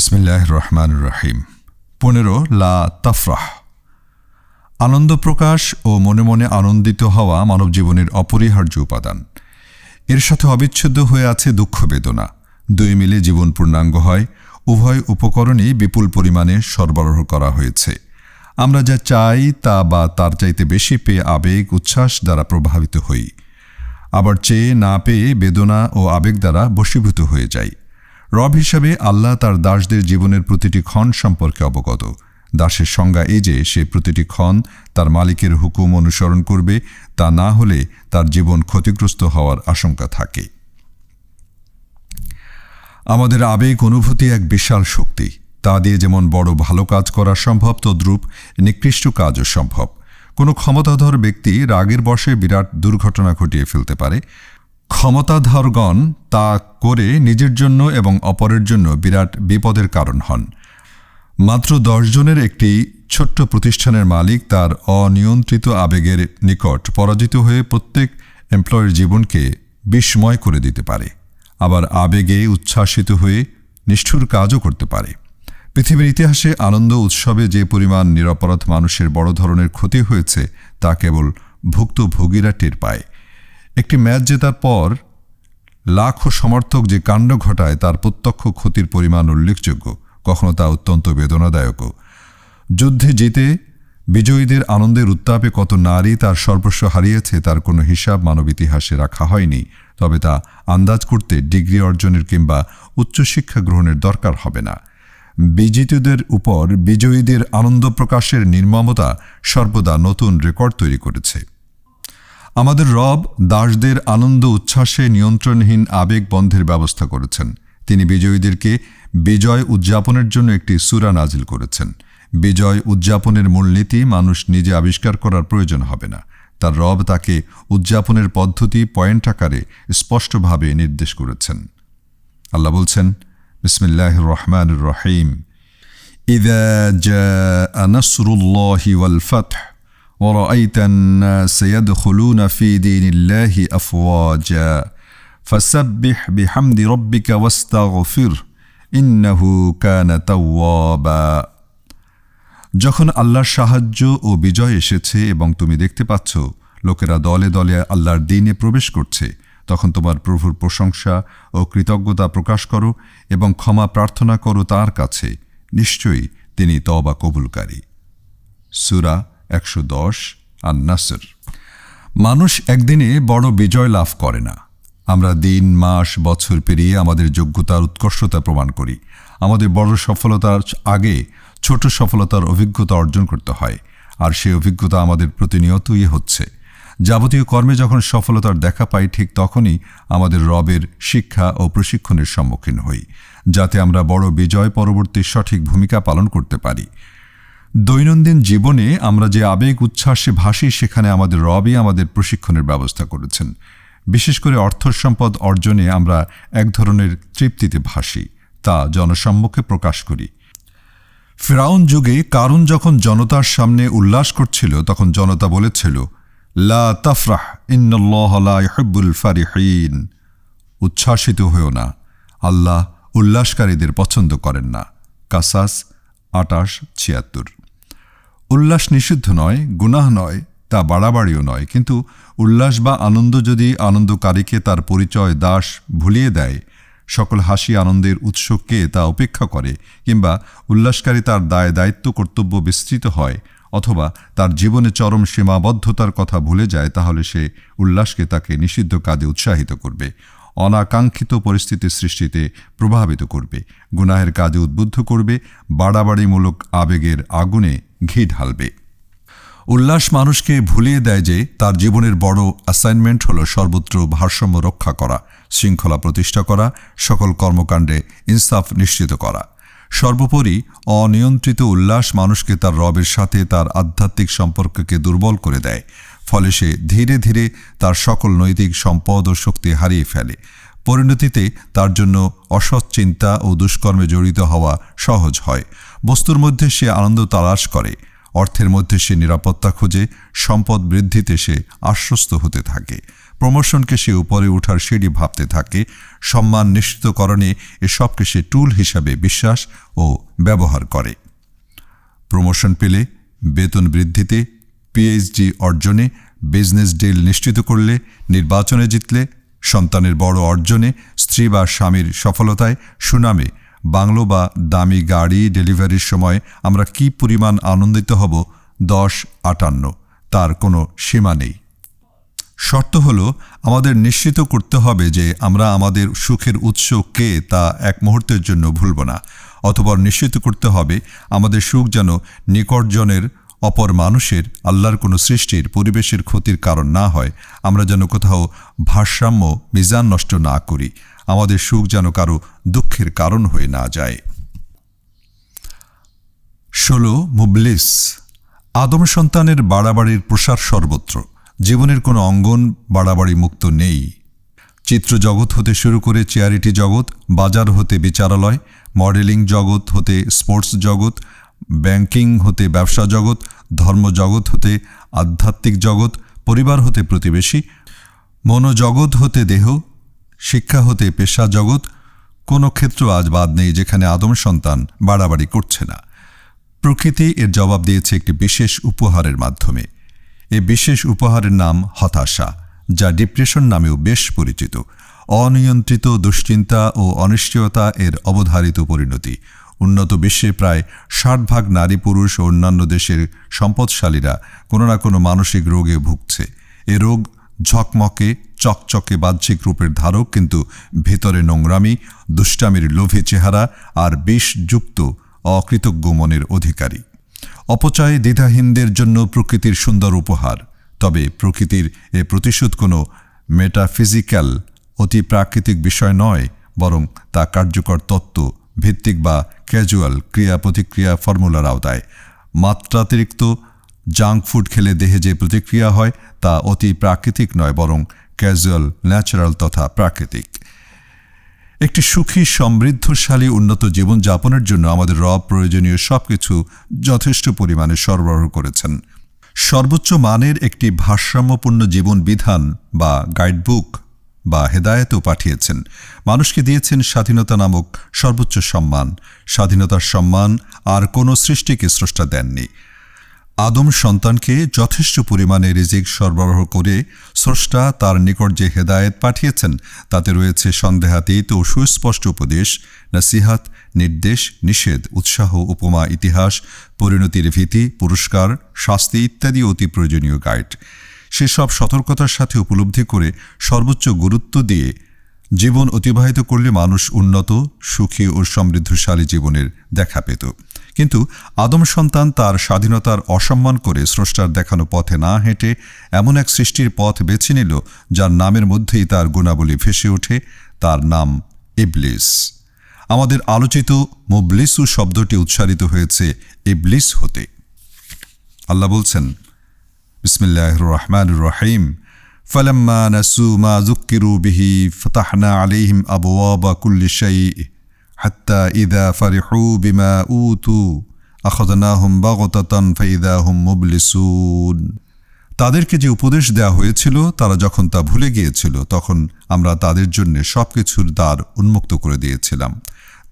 বিসমিল্লাহ রহমান রহিম পনেরো, লা তাফরাহ। আনন্দ প্রকাশ ও মনে মনে আনন্দিত হওয়া মানব জীবনের অপরিহার্য উপাদান। এর সাথে অবিচ্ছেদ্য হয়ে আছে দুঃখ বেদনা। দুই মিলে জীবন পূর্ণাঙ্গ হয়। উভয় উপকরণই বিপুল পরিমাণে সরবরাহ করা হয়েছে। আমরা যা চাই তা বা তার চাইতে বেশি পেয়ে আবেগ, উচ্ছ্বাস দ্বারা প্রভাবিত হই। আবার চেয়ে না পেয়ে বেদনা ও আবেগ দ্বারা বশীভূত হয়ে যাই। রব হিসাবে আল্লাহ তার দাসদের জীবনের প্রতিটি ক্ষণ সম্পর্কে অবগত। দাসের সংজ্ঞা এই যে, সে প্রতিটি ক্ষণ তার মালিকের হুকুম অনুসরণ করবে, তা না হলে তার জীবন ক্ষতিগ্রস্ত হওয়ার আশঙ্কা থাকে। আমাদের আবেগ অনুভূতি এক বিশাল শক্তি। তা দিয়ে যেমন বড় ভালো কাজ করা সম্ভব, তদ্রূপ নিকৃষ্ট কাজও সম্ভব। কোনো ক্ষমতাধর ব্যক্তি রাগের বশে বিরাট দুর্ঘটনা ঘটিয়ে ফেলতে পারে। ক্ষমতাধরগণ তা করে নিজের জন্য এবং অপরের জন্য বিরাট বিপদের কারণ হন। মাত্র জনের একটি ছোট্ট প্রতিষ্ঠানের মালিক তার অনিয়ন্ত্রিত আবেগের নিকট পরাজিত হয়ে প্রত্যেক এমপ্লয়ের জীবনকে বিস্ময় করে দিতে পারে। আবার আবেগে উচ্ছ্বাসিত হয়ে নিষ্ঠুর কাজও করতে পারে। পৃথিবীর ইতিহাসে আনন্দ উৎসবে যে পরিমাণ নিরপরাধ মানুষের বড় ধরনের ক্ষতি হয়েছে, তা কেবল ভুক্তভোগীরা টের পায়। একটি ম্যাচ জেতার পর, লাখো সমর্থক যে কাণ্ড ঘটায় তার প্রত্যক্ষ ক্ষতির পরিমাণ উল্লেখযোগ্য, কখনো তা অত্যন্ত বেদনাদায়কও। যুদ্ধে জিতে বিজয়ীদের আনন্দের উত্তাপে কত নারী তার সর্বস্ব হারিয়েছে তার কোনো হিসাব মানব ইতিহাসে রাখা হয়নি, তবে তা আন্দাজ করতে ডিগ্রি অর্জনের কিংবা উচ্চশিক্ষা গ্রহণের দরকার হবে না। বিজিতদের উপর বিজয়ীদের আনন্দ প্রকাশের নির্মমতা সর্বদা নতুন রেকর্ড তৈরি করেছে। আমাদের রব দাসদের আনন্দ উচ্ছ্বাসে নিয়ন্ত্রণহীন আবেগ বন্ধের ব্যবস্থা করেছেন। তিনি বিজয়ীদেরকে বিজয় উদযাপনের জন্য একটি সুরা নাজিল করেছেন। বিজয় উদযাপনের মূলনীতি মানুষ নিজে আবিষ্কার করার প্রয়োজন হবে না। তার রব তাকে উদযাপনের পদ্ধতি, পয়েন্ট আকারে স্পষ্টভাবে নির্দেশ করেছেন। আল্লাহ বলছেন বিসমিল্লাহ রহমান রহিম। ইদা জা ওয়াল ফাতহ। ورأيت الناس يدخلون في دين الله أفواجا فسبح بحمد ربك واستغفر إنه كان توابا যখন আল্লাহর সাহায্য ও বিজয় এসেছে এবং তুমি দেখতে পাচ্ছ লোকেরা দলে দলে আল্লাহর দিনে প্রবেশ করছে তখন তোমার প্রভুর প্রশংসা ও কৃতজ্ঞতা প্রকাশ করো এবং ক্ষমা প্রার্থনা করো তার কাছে নিশ্চয়ই তিনি তবা কবুলকারী সুরা একশো দশ আর নাসর মানুষ একদিনে বড় বিজয় লাভ করে না। আমরা দিন, মাস, বছর পেরিয়ে আমাদের যোগ্যতার উৎকর্ষতা প্রমাণ করি। আমাদের বড় সফলতার আগে ছোট সফলতার অভিজ্ঞতা অর্জন করতে হয়। আর সেই অভিজ্ঞতা আমাদের প্রতিনিয়তই হচ্ছে। যাবতীয় কর্মে যখন সফলতার দেখা পাই, ঠিক তখনই আমাদের রবের শিক্ষা ও প্রশিক্ষণের সম্মুখীন হই, যাতে আমরা বড় বিজয় পরবর্তী সঠিক ভূমিকা পালন করতে পারি। দৈনন্দিন জীবনে আমরা যে আবেগ, উচ্ছ্বাসে ভাসি সেখানে আমাদের রবই আমাদের প্রশিক্ষণের ব্যবস্থা করেছেন। বিশেষ করে অর্থ সম্পদ অর্জনে আমরা এক ধরনের তৃপ্তিতে ভাসি, তা জনসম্মুখে প্রকাশ করি। ফেরাউন যুগে কারুন যখন জনতার সামনে উল্লাস করছিল, তখন জনতা বলেছিল, লা তাফরাহ ইন্নআল্লাহবুল ফারিহীন। উচ্ছ্বাসিত হয়েও না, আল্লাহ উল্লাসকারীদের পছন্দ করেন না। কাসাস আটাশ ছিয়াত্তর। উল্লাস নিষিদ্ধ নয়, গুনাহ নয়, তা বাড়াবাড়িও নয়। কিন্তু উল্লাস বা আনন্দ যদি আনন্দকারীকে তার পরিচয়, দাস ভুলিয়ে দেয়, সকল হাসি আনন্দের উৎসকে তা উপেক্ষা করে? কিংবা উল্লাসকারী তার দায়, দায়িত্ব, কর্তব্য বিস্তৃত হয়, অথবা তার জীবনে চরম সীমাবদ্ধতার কথা ভুলে যায়, তাহলে সে উল্লাসকে তাকে নিষিদ্ধ কাজে উৎসাহিত করবে, অনাকাঙ্ক্ষিত পরিস্থিতি সৃষ্টিতে প্রভাবিত করবে, গুনাহের কাজে উদ্বুদ্ধ করবে, বাড়াবাড়িমূলক আবেগের আগুনে ঘি ঢালবে। উল্লাস মানুষকে ভুলিয়ে দেয় যে তার জীবনের বড় অ্যাসাইনমেন্ট হল সর্বত্র ভারসাম্য রক্ষা করা, শৃঙ্খলা প্রতিষ্ঠা করা, সকল কর্মকাণ্ডে ইনসাফ নিশ্চিত করা। সর্বোপরি অনিয়ন্ত্রিত উল্লাস মানুষকে তার রবের সাথে তার আধ্যাত্মিক সম্পর্ককে দুর্বল করে দেয়, ফলে সে ধীরে ধীরে তার সকল নৈতিক সম্পদ ও শক্তি হারিয়ে ফেলে। পরিণতিতে তার জন্য অসৎ চিন্তা ও দুষ্কর্মে জড়িত হওয়া সহজ হয়। বস্তুর মধ্যে সে আনন্দ তালাশ করে, অর্থের মধ্যে সে নিরাপত্তা খোঁজে, সম্পদ বৃদ্ধিতে সে আশ্বস্ত হতে থাকে। প্রমোশনকে সে উপরে ওঠার সিঁড়ি ভাবতে থাকে, সম্মান নিশ্চিতকরণে এসবকে সে টুল হিসাবে বিশ্বাস ও ব্যবহার করে। প্রমোশন পেলে বেতন বৃদ্ধিতে, পিএইচডি অর্জনে, বিজনেস ডিল নিশ্চিত করলে, নির্বাচনে জিতলে সন্তানের বড় অর্জনে স্ত্রী বা স্বামীর সফলতায় সুনামে বাংলো বা দামি গাড়ি ডেলিভারির সময় আমরা কি পরিমাণ আনন্দিত হব দশ আটান্ন, তার কোনো সীমা নেই। শর্ত হলো, আমাদের নিশ্চিত করতে হবে যে আমরা আমাদের সুখের উৎস কে তা এক মুহূর্তের জন্য ভুলব না অথবা নিশ্চিত করতে হবে আমাদের সুখ যেন নিকটজনের অপর মানুষের, আল্লাহর কোনো সৃষ্টির, পরিবেশের ক্ষতির কারণ না হয়, আমরা যেন কোথাও ভারসাম্য, মিজান নষ্ট না করি। আমাদের সুখ যেন কারও দুঃখের কারণ হয়ে না যায়। ষোলো, মুবলিস। আদম সন্তানের বাড়াবাড়ির প্রসার সর্বত্র। জীবনের কোনো অঙ্গন বাড়াবাড়ি মুক্ত নেই। চিত্র জগৎ হতে শুরু করে চেয়ারিটি জগৎ, বাজার হতে বিচারালয়, মডেলিং জগৎ হতে স্পোর্টস জগৎ ব্যাংকিং হতে ব্যবসা জগৎ, ধর্ম জগৎ হতে আধ্যাত্মিক জগৎ, পরিবার হতে প্রতিবেশী, মনোজগৎ হতে দেহ, শিক্ষা হতে পেশা জগৎ, কোনো ক্ষেত্র আজ বাদ নেই যেখানে আদম সন্তান বাড়াবাড়ি করছে না। প্রকৃতি এর জবাব দিয়েছে একটি বিশেষ উপহারের মাধ্যমে। এ বিশেষ উপহারের নাম হতাশা, যা ডিপ্রেশন নামেও বেশ পরিচিত। অনিয়ন্ত্রিত দুশ্চিন্তা ও অনিশ্চয়তা এর অবধারিত পরিণতি। উন্নত বিশ্বে প্রায় ষাট ভাগ নারী পুরুষ ও অন্যান্য দেশের সম্পদশালীরা কোনো না কোনো মানসিক রোগে ভুগছে। এ রোগ ঝকমকে, চকচকে বাহ্যিক রূপের ধারক কিন্তু ভেতরে নোংরামি, দুষ্টামির লোভে চেহারা আর বিষযুক্ত অকৃতজ্ঞ মনের অধিকারী। অপচয় দ্বিধাহীনদের জন্য প্রকৃতির সুন্দর উপহার। তবে প্রকৃতির এ প্রতিশোধ কোনো মেটাফিজিক্যাল অতি প্রাকৃতিক বিষয় নয়, বরং তা কার্যকর তত্ত্ব ভিত্তিক বা ক্যাজুয়াল ক্রিয়া প্রতিক্রিয়া ফর্মুলার আওতায়। মাত্রাতিরিক্ত জাঙ্ক ফুড খেলে দেহে যে প্রতিক্রিয়া হয়, তা অতি প্রাকৃতিক নয়, বরং ক্যাজুয়াল ন্যাচারাল তথা প্রাকৃতিক। একটি সুখী, সমৃদ্ধশালী, উন্নত জীবনযাপনের জন্য আমাদের রব প্রয়োজনীয় সবকিছু যথেষ্ট পরিমাণে সরবরাহ করেছেন। সর্বোচ্চ মানের একটি ভারসাম্যপূর্ণ জীবন বিধান বা গাইডবুক বা হেদায়েতও পাঠিয়েছেন। মানুষকে দিয়েছেন স্বাধীনতা নামক সর্বোচ্চ সম্মান। স্বাধীনতার সম্মান আর কোনো সৃষ্টিকে স্রষ্টা দেননি। আদম সন্তানকে যথেষ্ট পরিমাণে রিজিক সরবরাহ করে স্রষ্টা তার নিকট যে হেদায়েত পাঠিয়েছেন, তাতে রয়েছে সন্দেহাতীত ও সুস্পষ্ট উপদেশ, নাসিহাত, নির্দেশ, নিষেধ, উৎসাহ, উপমা, ইতিহাস, পরিণতির ভীতি, পুরস্কার, শাস্তি ইত্যাদি অতি প্রয়োজনীয় গাইড। সেসব সতর্কতার সাথে উপলব্ধি করে সর্বোচ্চ গুরুত্ব দিয়ে জীবন অতিবাহিত করলে মানুষ উন্নত, সুখী ও সমৃদ্ধশালী জীবনের দেখা পেত। কিন্তু আদম সন্তান তার স্বাধীনতার অসম্মান করে স্রষ্টার দেখানো পথে না হেঁটে এমন এক সৃষ্টির পথ বেছে নিল, যার নামের মধ্যেই তার গুণাবলী ভেসে ওঠে, তার নাম ইবলিস। আমাদের আলোচিত মুবলিসু শব্দটি উচ্চারিত হয়েছে, ইবলিস হতে। আল্লাহ বলছেন বিসমিল্লাহ রহমান রহিম فلما نسوا ما ذكروا به فتحنا عليهم أبواب كل شيء حتى إذا فرحوا بما أوتوا أخذناهم بغتة فإذا هم مبلسون তাদেরকে যে উপদেশ দেওয়া হয়েছিল তারা যখন তা ভুলে গিয়েছিল তখন আমরা তাদের জন্য সবকিছুর দ্বার উন্মুক্ত করে দিয়েছিলাম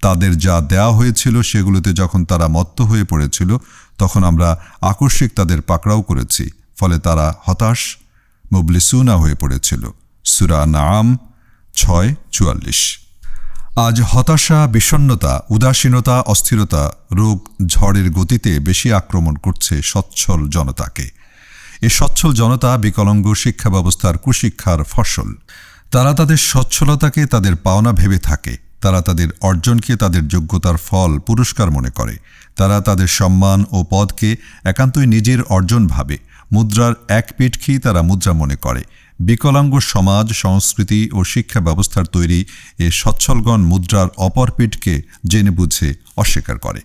তাদের যা দেওয়া হয়েছিল সেগুলোতে যখন তারা মত্ত হয়ে পড়েছিল তখন আমরা আকস্মিক তাদের পাকড়াও করেছি ফলে তারা হতাশ, মুবলিসুনা হয়ে পড়েছিল। সুরা নাম ছয় চুয়াল্লিশ। আজ হতাশা বিষণ্নতা উদাসীনতা, অস্থিরতা, রোগ, ঝড়ের গতিতে বেশি আক্রমণ করছে সচ্ছল জনতাকে। এ সচ্ছল জনতা বিকলঙ্গ শিক্ষা ব্যবস্থার কুশিক্ষার ফসল। তারা তাদের সচ্ছলতাকে তাদের পাওনা ভেবে থাকে। তারা তাদের অর্জনকে তাদের যোগ্যতার ফল পুরস্কার মনে করে। তারা তাদের সম্মান ও পদকে একান্তই নিজের অর্জন ভাবে। মুদ্রার এক পিঠকেই তারা মুদ্রা মনে করে। বিকলাঙ্গ সমাজ, সংস্কৃতি ও শিক্ষা ব্যবস্থার তৈরি এ সচ্ছলগণ মুদ্রার অপর পিঠকে জেনে বুঝে অস্বীকার করে।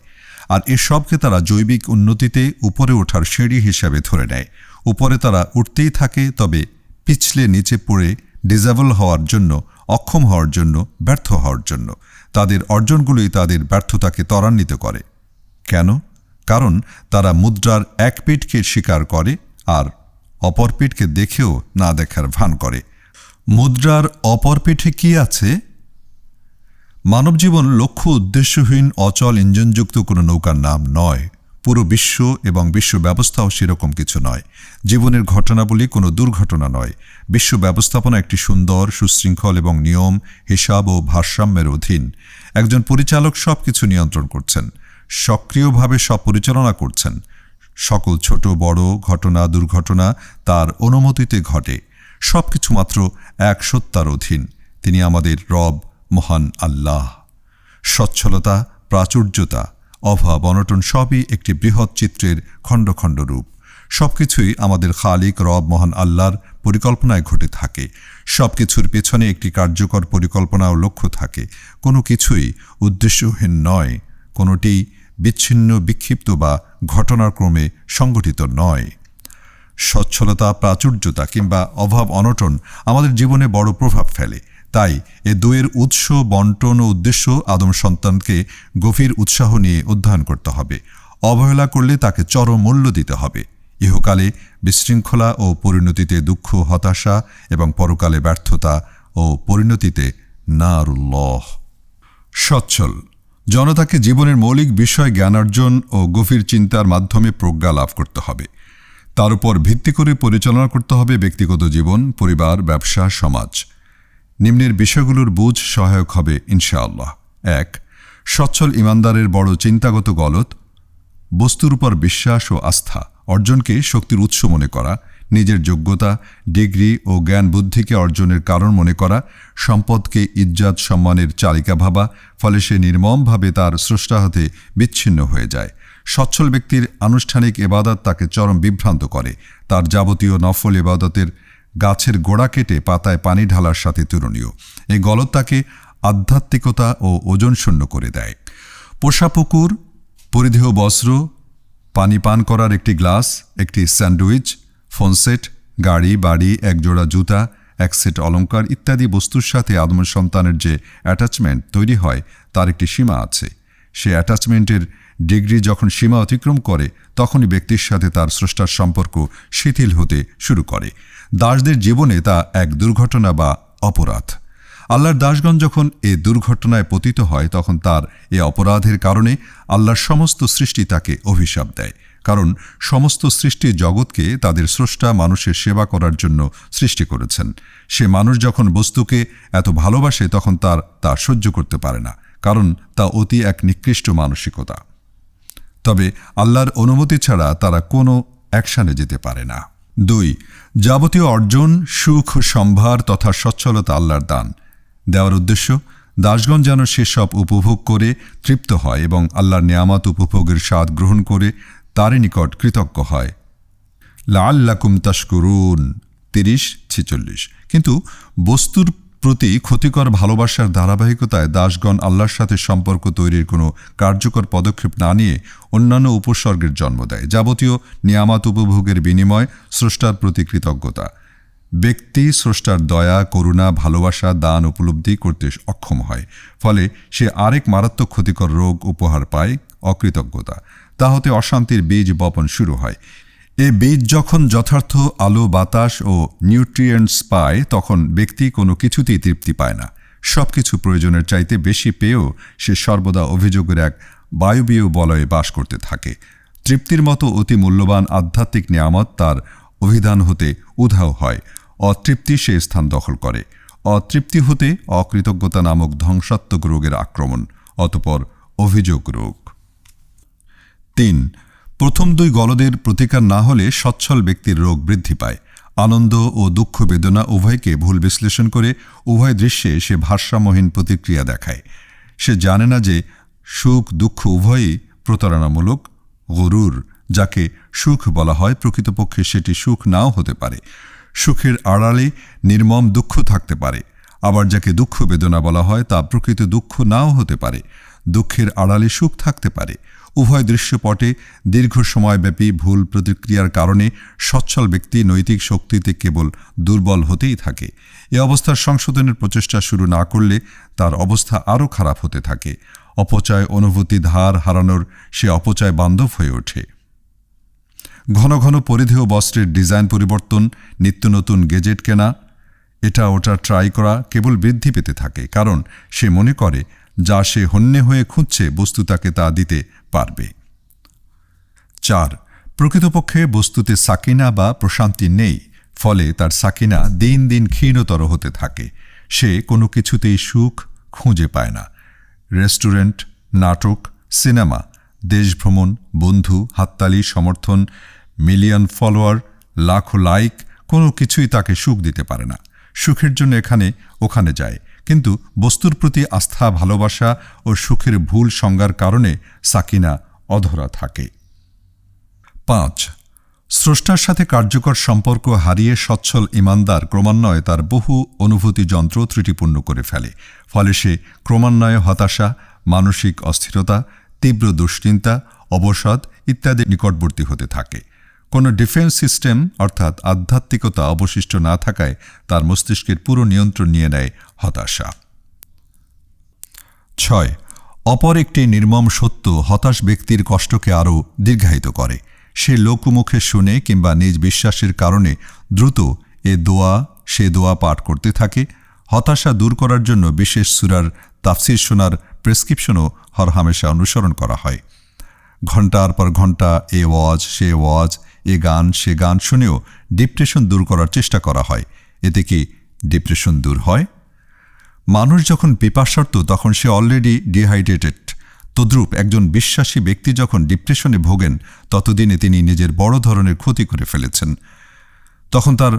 আর এসবকে তারা জৈবিক উন্নতিতে উপরে ওঠার সিঁড়ি হিসাবে ধরে নেয়। উপরে তারা উঠতেই থাকে, তবে পিছলে নিচে পড়ে ডিজেবল হওয়ার জন্য, অক্ষম হওয়ার জন্য, ব্যর্থ হওয়ার জন্য। তাদের অর্জনগুলোই তাদের ব্যর্থতাকে ত্বরান্বিত করে। কেন? কারণ তারা মুদ্রার এক পিঠকে স্বীকার করে আর অপর পিঠকে দেখেও না দেখার ভান করে। মুদ্রার অপর পিঠে কি আছে? মানবজীবন লক্ষ্য উদ্দেশ্যহীন, অচল, ইঞ্জিনযুক্ত কোনো নৌকার নাম নয়। পুরো বিশ্ব এবং বিশ্ব ব্যবস্থাও সেরকম কিছু নয়। জীবনের ঘটনাবলী কোনো দুর্ঘটনা নয়। বিশ্ব ব্যবস্থাপনা একটি সুন্দর, সুশৃঙ্খল এবং নিয়ম, হিসাব ও ভারসাম্যের অধীন। একজন পরিচালক সব কিছু নিয়ন্ত্রণ করছেন। সক্রিয়ভাবে সব পরিচালনা করছেন। সকল ছোট, বড় ঘটনা, দুর্ঘটনা তার অনুমতিতে ঘটে। সব কিছু মাত্র এক সত্তার অধীন। তিনি আমাদের রব, মহান আল্লাহ। সচ্ছলতা, প্রাচুর্যতা, অভাব, অনটন সবই একটি বৃহৎ চিত্রের খণ্ড খণ্ড রূপ। সবকিছুই আমাদের খালিক, রব, মহান আল্লাহর পরিকল্পনায় ঘটে থাকে। সব কিছুর পেছনে একটি কার্যকর পরিকল্পনা ও লক্ষ্য থাকে। কোনো কিছুই উদ্দেশ্যহীন নয় কোনোটি বিচ্ছিন্ন, বিক্ষিপ্ত বা ঘটনাক্রমে সংগঠিত নয়। সচ্ছলতা, প্রাচুর্যতা কিংবা অভাব অনটন আমাদের জীবনে বড় প্রভাব ফেলে। তাই এ দুয়ের উৎস, বন্টন ও উদ্দেশ্য আদম সন্তানকে গভীর উৎসাহ নিয়ে অধ্যয়ন করতে হবে। অবহেলা করলে তাকে চরম মূল্য দিতে হবে। ইহকালে বিশৃঙ্খলা ও পরিণতিতে দুঃখ, হতাশা এবং পরকালে ব্যর্থতা ও পরিণতিতে নারুল্লহ। সচ্ছল জনতাকে জীবনের মৌলিক বিষয় জ্ঞানার্জন ও গভীর চিন্তার মাধ্যমে প্রজ্ঞা লাভ করতে হবে। তার উপর ভিত্তি করে পরিচালনা করতে হবে ব্যক্তিগত জীবন, পরিবার, ব্যবসা, সমাজ। নিম্নের বিষয়গুলোর বুঝ সহায়ক হবে ইনশাআল্লাহ। এক, সচ্ছল ইমানদারের বড় চিন্তাগত গলত। বস্তুর উপর বিশ্বাস ও আস্থা অর্জনকে শক্তির উৎস মনে করা। নিজের যোগ্যতা, ডিগ্রি ও জ্ঞান বুদ্ধিকে অর্জনের কারণ মনে করা, সম্পদকে ইজ্জাত সম্মানের চালিকা ভাবা, ফলে সে নির্মমভাবে তার স্রষ্টা হাতে বিচ্ছিন্ন হয়ে যায়। সচ্ছল ব্যক্তির আনুষ্ঠানিক এবাদত তাকে চরম বিভ্রান্ত করে। তার যাবতীয় নফল এবাদতের গাছের গোড়া কেটে পাতায় পানি ঢালার সাথে তুলনীয়। এই গলত তাকে আধ্যাত্মিকতা ও ওজন শূন্য করে দেয়। পোষা পুকুর, পরিধেয় বস্ত্র, পানি পান করার একটি গ্লাস, একটি স্যান্ডউইচ ফোনসেট গাড়ি, বাড়ি, একজোড়া জুতা, এক সেট অলঙ্কার ইত্যাদি বস্তুর সাথে আদম সন্তানের যে অ্যাটাচমেন্ট তৈরি হয়, তার একটি সীমা আছে। সে অ্যাটাচমেন্টের ডিগ্রি যখন সীমা অতিক্রম করে, তখনই ব্যক্তির সাথে তার স্রষ্টার সম্পর্ক শিথিল হতে শুরু করে। দাসদের জীবনে তা এক দুর্ঘটনা বা অপরাধ। আল্লাহর দাসগণ যখন এ দুর্ঘটনায় পতিত হয়, তখন তার এ অপরাধের কারণে আল্লাহর সমস্ত সৃষ্টি তাকে অভিশাপ দেয়। কারণ সমস্ত সৃষ্টি জগৎকে তাদের স্রষ্টা মানুষের সেবা করার জন্য সৃষ্টি করেছেন। সে মানুষ যখন বস্তুকে এত ভালোবাসে, তখন তার তা সহ্য করতে পারে না, কারণ তা অতি এক নিকৃষ্ট মানসিকতা। তবে আল্লাহর অনুমতি ছাড়া তারা কোনো অ্যাকশানে যেতে পারে না। দুই, যাবতীয় অর্জন, সুখ, সম্ভার তথা সচ্ছলতা আল্লাহর দান। দেওয়ার উদ্দেশ্য, দাসগণ যেন সেসব উপভোগ করে তৃপ্ত হয় এবং আল্লাহর নিয়ামত উপভোগের স্বাদ গ্রহণ করে তারই নিকট কৃতজ্ঞ হয়। লাল্লাকুম তাস্করুন তিরিশ, ছেচল্লিশ। কিন্তু বস্তুর প্রতি ক্ষতিকর ভালোবাসার ধারাবাহিকতায় দাসগণ আল্লাহর সাথে সম্পর্ক তৈরির কোনো কার্যকর পদক্ষেপ না নিয়ে অন্যান্য উপসর্গের জন্ম দেয়, যাবতীয় নিয়ামাত উপভোগের বিনিময় স্রষ্টার প্রতি কৃতজ্ঞতা। ব্যক্তি স্রষ্টার দয়া, করুণা, ভালোবাসা, দান উপলব্ধি করতে অক্ষম হয়, ফলে সে আরেক মারাত্মক ক্ষতিকর রোগ উপহার পায়, অকৃতজ্ঞতা। তা হতে অশান্তির বীজ বপন শুরু হয়। এ বীজ যখন যথার্থ আলো, বাতাস ও নিউট্রিয়েন্টস পায়, তখন ব্যক্তি কোনো কিছুতেই তৃপ্তি পায় না। সব কিছু প্রয়োজনের চাইতে বেশি পেয়েও সে সর্বদা অভিযোগের এক বায়ুবীয় বলয়ে বাস করতে থাকে। তৃপ্তির মতো অতি মূল্যবান আধ্যাত্মিক নিয়ামত তার অভিধান হতে উধাও হয়। অতৃপ্তি সে স্থান দখল করে। অতৃপ্তি হতে অকৃতজ্ঞতা নামক ধ্বংসাত্মক রোগের আক্রমণ, অতপর অভিযোগ রোগ। তিন। প্রথম দুই গলদের প্রতিকার না হলে সচ্ছল ব্যক্তির রোগ বৃদ্ধি পায়। আনন্দ ও দুঃখ বেদনা উভয়কে ভুল বিশ্লেষণ করে উভয় দৃশ্যে সে ভারসাম্যহীন প্রতিক্রিয়া দেখায়। সে জানে না যে সুখ, দুঃখ উভয়ই প্রতারণামূলক, গরুর, যাকে সুখ বলা হয়, প্রকৃতপক্ষে সেটি সুখ নাও হতে পারে। সুখের আড়ালে নির্মম দুঃখ থাকতে পারে। আবার যাকে দুঃখ বেদনা বলা হয়, তা প্রকৃত দুঃখ নাও হতে পারে। দুঃখের আড়ালে সুখ থাকতে পারে। উভয় দৃশ্যপটে দীর্ঘ সময়ব্যাপী ভুল প্রতিক্রিয়ার কারণে সচ্ছল ব্যক্তি নৈতিক শক্তিতে কেবল দুর্বল হতেই থাকে। এ অবস্থার সংশোধনের প্রচেষ্টা শুরু না করলে তার অবস্থা আরও খারাপ হতে থাকে। অপচয় অনুভূতি ধার হারানোর সে অপচয় বান্ধব হয়ে ওঠে। ঘন ঘন পরিধেয় বস্ত্রের ডিজাইন পরিবর্তন, নিত্য নতুন গেজেট কেনা, এটা ওটা ট্রাই করা কেবল বৃদ্ধি পেতে থাকে, কারণ সে মনে করে যা সে হন্যে হয়ে খুঁজছে, বস্তু তাকে তা দিতে পারবে। চার, প্রকৃতপক্ষে বস্তুতে সাকিনা বা প্রশান্তি নেই, ফলে তার সাকিনা দিন দিন ক্ষীণতর হতে থাকে। সে কোনো কিছুতেই সুখ খুঁজে পায় না। রেস্টুরেন্ট, নাটক, সিনেমা, দেশভ্রমণ, বন্ধু, হাততালি, সমর্থন, মিলিয়ন ফলোয়ার, লাখো লাইক, কোনো কিছুই তাকে সুখ দিতে পারে না। সুখের জন্য এখানে, ওখানে যায়। কিন্তু বস্তুর প্রতি আস্থা, ভালোবাসা ও সুখের ভুল সংজ্ঞার কারণে সাকিনা অধরা থাকে। পাঁচ, স্রষ্টার সাথে কার্যকর সম্পর্ক হারিয়ে সচ্ছল ইমানদার ক্রমান্বয়ে তার বহু অনুভূতি যন্ত্র ত্রুটিপূর্ণ করে ফেলে। ফলে সে ক্রমান্বয়ে হতাশা, মানসিক অস্থিরতা, তীব্র দুশ্চিন্তা, অবসাদ ইত্যাদি নিকটবর্তী হতে থাকে। কোনো ডিফেন্স সিস্টেম, অর্থাৎ আধ্যাত্মিকতা অবশিষ্ট না থাকায় তার মস্তিষ্কের পুরো নিয়ন্ত্রণ নিয়ে নেয় হতাশা। ছয়, অপর একটি নির্মম সত্য হতাশ ব্যক্তির কষ্টকে আরও দীর্ঘায়িত করে। সে লোকমুখে শুনে কিংবা নিজ বিশ্বাসের কারণে দ্রুত এ দোয়া, সে দোয়া পাঠ করতে থাকে। হতাশা দূর করার জন্য বিশেষ সুরার তাফসির শোনার প্রেসক্রিপশনও হরহামেশা অনুসরণ করা হয়। ঘণ্টার পর ঘণ্টা এ ওয়াজ, সে ওয়াজ এ গান, সে গান শুনেও ডিপ্রেশন দূর করার চেষ্টা করা হয়। এতে কি ডিপ্রেশন দূর হয়? মানুষ যখন পিপাসার্ত, তখন সে অলরেডি ডিহাইড্রেটেড তদ্রূপ একজন বিশ্বাসী ব্যক্তি যখন ডিপ্রেশনে ভোগেন, ততদিনে তিনি নিজের বড় ধরনের ক্ষতি করে ফেলেছেন। তখন তার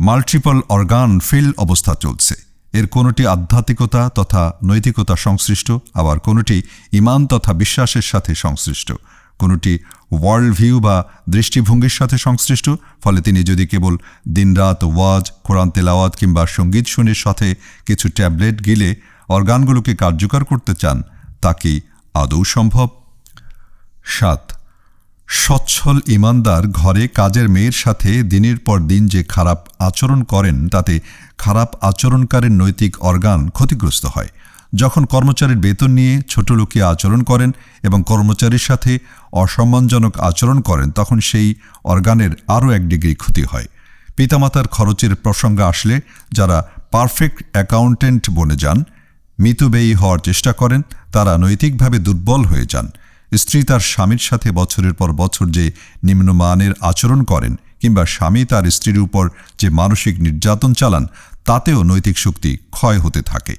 মাল্টিপল অর্গান ফেল অবস্থা চলছে। এর কোনোটি আধ্যাত্মিকতা তথা নৈতিকতা সংশ্লিষ্ট, আবার কোনোটি ইমান তথা বিশ্বাসের সাথে সংশ্লিষ্ট। কোনোটি ওয়ার্ল্ড ভিউ বা দৃষ্টিভঙ্গির সাথে সংশ্লিষ্ট, ফলে তিনি যদি কেবল দিনরাত ওয়াজ, কোরআন তেলাওয়াত কিংবা সংগীত শুনের সাথে কিছু ট্যাবলেট গিলে অর্গানগুলোকে কার্যকর করতে চান, তা কি আদৌ সম্ভব? সাত, সচ্ছল ইমানদার ঘরে কাজের মেয়ের সাথে দিনের পর দিন যে খারাপ আচরণ করেন, তাতে খারাপ আচরণকারীর নৈতিক অর্গান ক্ষতিগ্রস্ত হয়। যখন কর্মচারীর বেতন নিয়ে ছোট লোকে আচরণ করেন এবং কর্মচারীর সাথে অসম্মানজনক আচরণ করেন, তখন সেই অর্গানের আরও এক ডিগ্রি ক্ষতি হয়। পিতামাতার খরচের প্রসঙ্গ আসলে যারা পারফেক্ট অ্যাকাউন্টেন্ট বনে যান মিতব্যয়ী হওয়ার চেষ্টা করেন, তারা নৈতিকভাবে দুর্বল হয়ে যান। স্ত্রী তার স্বামীর সাথে বছরের পর বছর যে নিম্নমানের আচরণ করেন কিংবা স্বামী তার স্ত্রীর উপর যে মানসিক নির্যাতন চালান, তাতেও নৈতিক শক্তি ক্ষয় হতে থাকে।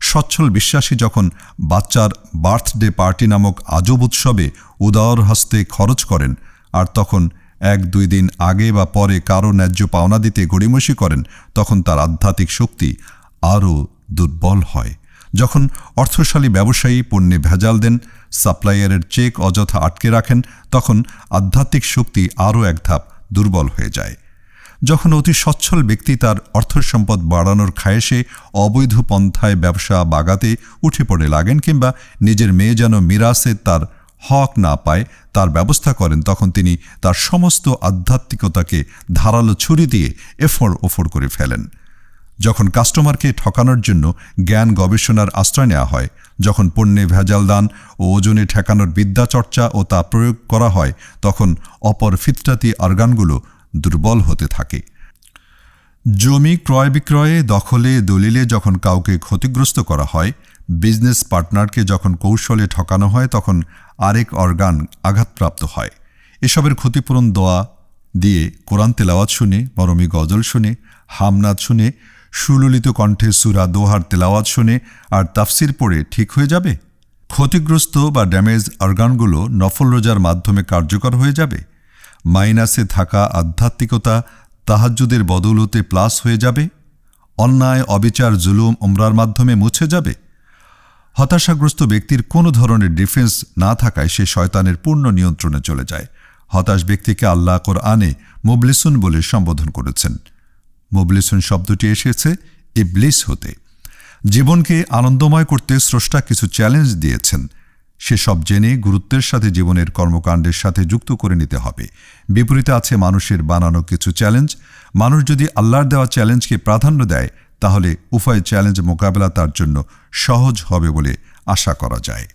সচ্ছল বিশ্বাসী যখন বাচ্চার বার্থডে পার্টি নামক আজব উৎসবে উদার হস্তে খরচ করেন, আর তখন এক দুই দিন আগে বা পরে কারও ন্যায্য পাওনা দিতে গড়িমসি করেন, তখন তার আধ্যাত্মিক শক্তি আরও দুর্বল হয়। যখন অর্থশালী ব্যবসায়ী পণ্যে ভেজাল দেন, সাপ্লাইয়ারের চেক অযথা আটকে রাখেন, তখন আধ্যাত্মিক শক্তি আরও এক ধাপ দুর্বল হয়ে যায়। যখন অতি সচ্ছল ব্যক্তি তার অর্থ সম্পদ বাড়ানোর খায়েশে অবৈধ পন্থায় ব্যবসা বাগাতে উঠে পড়ে লাগেন কিংবা নিজের মেয়ে যেন মিরাসে তার হক না পায়, তার ব্যবস্থা করেন, তখন তিনি তার সমস্ত আধ্যাত্মিকতাকে ধারালো ছুরি দিয়ে এফর ওফর করে ফেলেন। যখন কাস্টমারকে ঠকানোর জন্য জ্ঞান গবেষণার আশ্রয় নেওয়া হয়, যখন পণ্যে ভেজাল দান ও ওজনে ঠেকানোর বিদ্যা চর্চা ও তা প্রয়োগ করা হয়, তখন অপর ফিতরাতি অর্গানগুলো দুর্বল হতে থাকে। জমি ক্রয় বিক্রয়ে দখলে দলিলে যখন কাউকে ক্ষতিগ্রস্ত করা হয়, বিজনেস পার্টনারকে যখন কৌশলে ঠকানো হয়, তখন আরেক অর্গান আঘাতপ্রাপ্ত হয়। এসবের ক্ষতিপূরণ দোয়া দিয়ে কোরআন তেলাওয়াত শুনে, মরমী গজল শুনে, হামনাদ শুনে, সুললিত কণ্ঠে সুরা দোহার তেলাওয়াত শুনে আর তাফসির পড়ে ঠিক হয়ে যাবে? ক্ষতিগ্রস্ত বা ড্যামেজ অর্গানগুলো নফল রোজার মাধ্যমে কার্যকর হয়ে যাবে? মাইনাসে থাকা আধ্যাত্মিকতা তাহাজ্জুদের বদৌলতে প্লাস হয়ে যাবে? অন্যায়, অবিচার, জুলুম ওমরার মাধ্যমে মুছে যাবে? হতাশাগ্রস্ত ব্যক্তির কোনো ধরনের ডিফেন্স না থাকায় সে শয়তানের পূর্ণ নিয়ন্ত্রণে চলে যায়। হতাশ ব্যক্তিকে আল্লাহ কোরআনে মুবলিসুন বলে সম্বোধন করেছেন। মুবলিসুন শব্দটি এসেছে, ইবলিস হতে। জীবনকে আনন্দময় করতে স্রষ্টা কিছু চ্যালেঞ্জ দিয়েছেন। সেসব জেনে গুরুত্বের সাথে জীবনের কর্মকাণ্ডের সাথে যুক্ত করে নিতে হবে। বিপরীতে আছে মানুষের বানানো কিছু চ্যালেঞ্জ। মানুষ যদি আল্লাহর দেওয়া চ্যালেঞ্জকে প্রাধান্য দেয়, তাহলে উভয় চ্যালেঞ্জ মোকাবেলা তার জন্য সহজ হবে বলে আশা করা যায়।